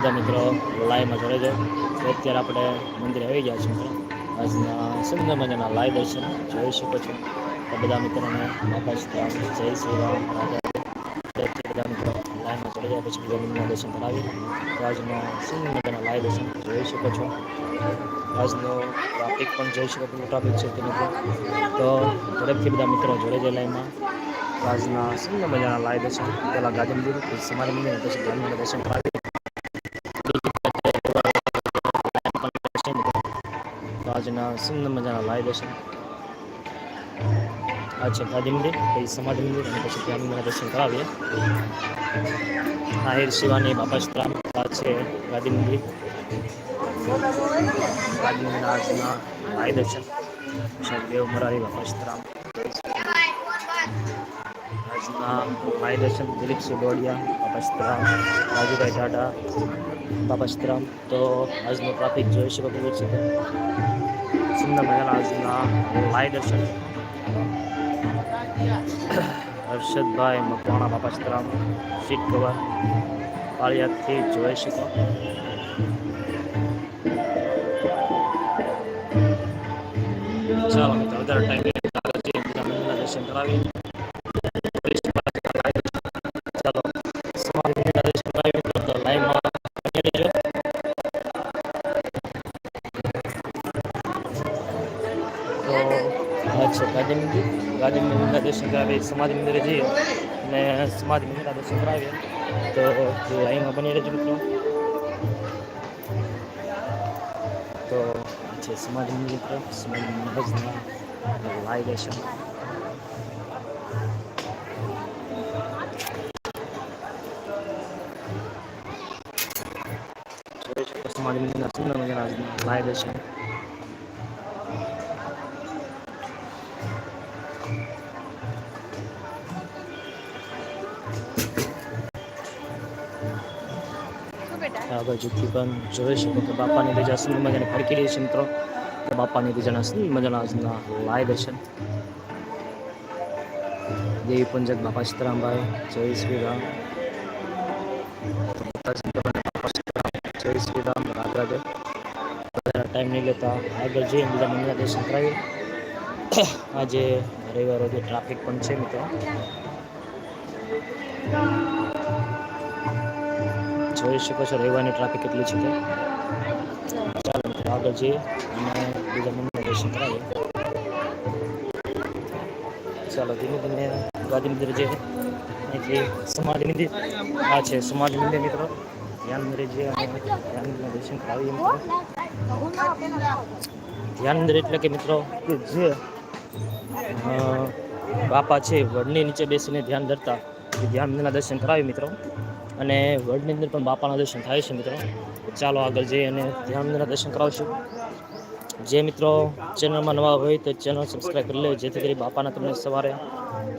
બધા મિત્રો લાઈવમાં જોડે છે. અત્યારે આપણે મંદિરે આવી ગયા છીએ મિત્રો. આજના સુંદર મજાના લાઈવ દર્શન જોઈ શકો છો. તો બધા મિત્રોને આકાશ જય શ્રી રામ બધા મિત્રો લાઈવમાં જોડે જાય પછી બધા દર્શન કરાવી. તો આજના સુંદર મજાના લાઈવ દર્શન જોઈ શકો છો. આજનો ટ્રાફિક પણ જોઈ શકો છો. ટ્રાફિક છે તે મિત્રો તો ઝડપથી બધા મિત્રો જોડે જાય લાઈનમાં આજના સુંદર મજાના લાઈવ દર્શન. પહેલાં ગાંધી મંદિર સમાજ મંદિર પછી ધ્યાન દર્શન કરાવી. સુંદર મજાના લાઈ દર્શન આ છે ગાંધી મંદિર પછી સમાધિ મંદિર, અને પછી ત્યાં દર્શન કરાવીએ. આહિર શિવાની બાપા શ્રામ છે ગાંધી મંદિર. ગાંધી મંદિરના આજના લાઈ દર્શન દેવ મરારી બાપા શ્રામ. આજના લાઈ દર્શન દિલીપસિંહ ડોડિયા બાપા સ્ત્રામ રાજુભાઈ ટાટા, બાપા સીતારામ તો આજનો ટ્રાફિક જોઈ શકો છે. મજાના આજના લાઈ દર્શન હર્ષદભાઈ મકવાણા બાપા સીતરામ સીટ કવર પાળિયાદથી જોઈ શકો ચાલો વધારે ટાઈમ દર્શન કરાવી આ છે ગાંધી મંદિર ગાંધી મંદિરના દર્શન કરાવી સમાધિ મંદિરે જઈએ અને સમાધિ મંદિરના દર્શન કરાવીએ. તો લાઈનમાં બની રહેજો મિત્રો. તો છે, સમાધિ મંદિર મિત્રો સમાધિ મંદિરના લાઈ દર્શન સમાધિ મંદિરના સુંદર મજાના લાઈ દર્શન આ બાજુથી પણ જોઈ શકો કે બાપાની રજા સુંદર મજાની ફરકી રહી છે મિત્રો. બાપાની રજાના સુંદર મજાના આજના લાય દર્શન દેવી પંજક બાપા સીતારામભાઈ, જય શ્રી રામ. જય શ્રી રામ, રાધે. રાધે વધારે ટાઈમ નહીં લેતા. આગળ જઈએ બીજા મંદિરના આજે રવિવારો જે ટ્રાફિક પણ છે મિત્રો. જોઈ શકો છો રવિવારની ટ્રાફિક કેટલી છે ચાલો આગળ જઈએ અને બીજા મંદિરના દર્શન કરાવીએ ચાલો, ધીમે ધીમે ગાંધી મંદિર જે અહીંથી સમાજ મંદિર, આ છે સમાજ મંદિર, મિત્રો. ધ્યાન મંદિર જઈએ અને ધ્યાન મંદિરના દર્શન કરાવીએ, મિત્રો. ધ્યાન મંદિર એટલે કે, મિત્રો, કે જે બાપા છે, વડની નીચે બેસીને ધ્યાન ધરતા ધ્યાન મંદિરના દર્શન કરાવી મિત્રો. અને વડની અંદર પણ બાપાના દર્શન થાય છે મિત્રો. ચાલો આગળ જઈએ અને ધ્યાન દર્શન કરાવશું. જે મિત્રો ચેનલમાં નવા હોય તો ચેનલ સબસ્ક્રાઈબ કરી લે જેથી કરી બાપાના તમને સવારે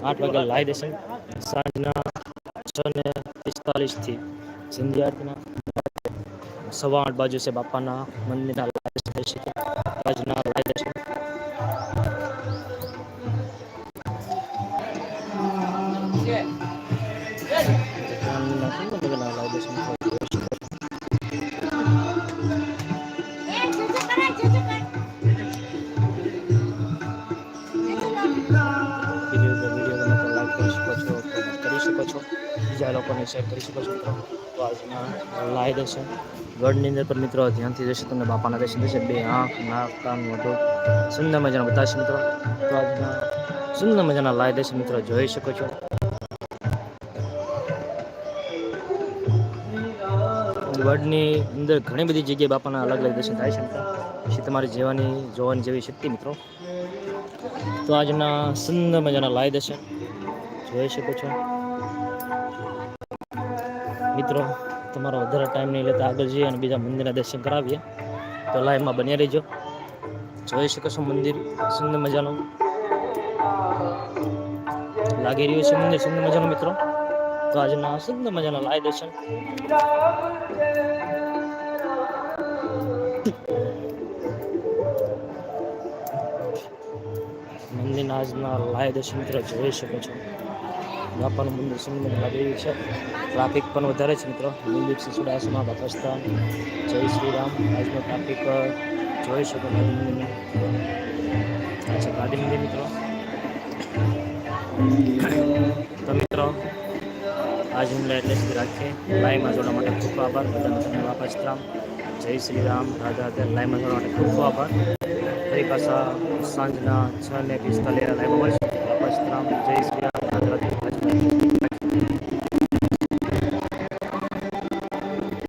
આઠ વાગે લાવી દેશે સાંજના છ ને પિસ્તાલીસથી સિંધી સવા આઠ બાજુ છે બાપાના મંદિરના ધ્યાન લોકોને શેર કરી શકો છો તો આજના લાઈવ દર્શન ગઢની અંદર પણ મિત્રો ધ્યાનથી જશે તમને બાપાના દર્શન થશે. બે આંખ, નાક, કાન, મોઢું સુંદર મજાના બતાવશે મિત્રો. તો આજના સુંદર મજાના લાઈવ છે મિત્રો. જોઈ શકો છો. વર્ડની અંદર ઘણી બધી જગ્યાએ બાપાના અલગ અલગ દર્શન થાય છે પછી તમારે જીવાની, જોવાની જેવી શક્તિ મિત્રો. તો આજના સુંદર મજાના લાઈ દર્શન જોઈ શકો છો. મિત્રો, તમારો વધારે ટાઈમ નહીં લેતા આગળ જઈએ અને બીજા મંદિરના દર્શન કરાવીએ. તો લાઈવમાં બન્યા રહેજો. જોઈ શકો છો મંદિર, સુંદર મજાનું. લાગી રહ્યું છે મંદિર સુંદર મજાનું, મિત્રો? તો આજના સુંદર મજાના લાઈ દર્શન. મંદિરના આજના લાઈવ દર્શન, મિત્રો, જોઈ શકો છો. બાપાનું મંદિર સુંદર લાગી રહ્યું છે. ટ્રાફિક પણ વધારે છે મિત્રો. દિલીપસિંહ ચુડાસમા પાકિસ્તાન જય શ્રી રામ આજનો ટ્રાફિક જોઈ શકો ગાંધી મંદિરનો આ છે ગાંધી મંદિર મિત્રો. તો મિત્રો, આજ હુમલા એટલે સુધી રાખીએ. લાઈવમાં જોડવા માટે ખૂબ આભાર. બધાનો તમને રામ જય શ્રી રામ રાધા, રાધે. લાઈવમાં જોડવા માટે ખૂબ ખૂબ આભાર. ફરી પાછા સાંજના છ ને પિસ્તાલીસ લાઈવમાં મળશે વાપસ રામ જય શ્રી રામ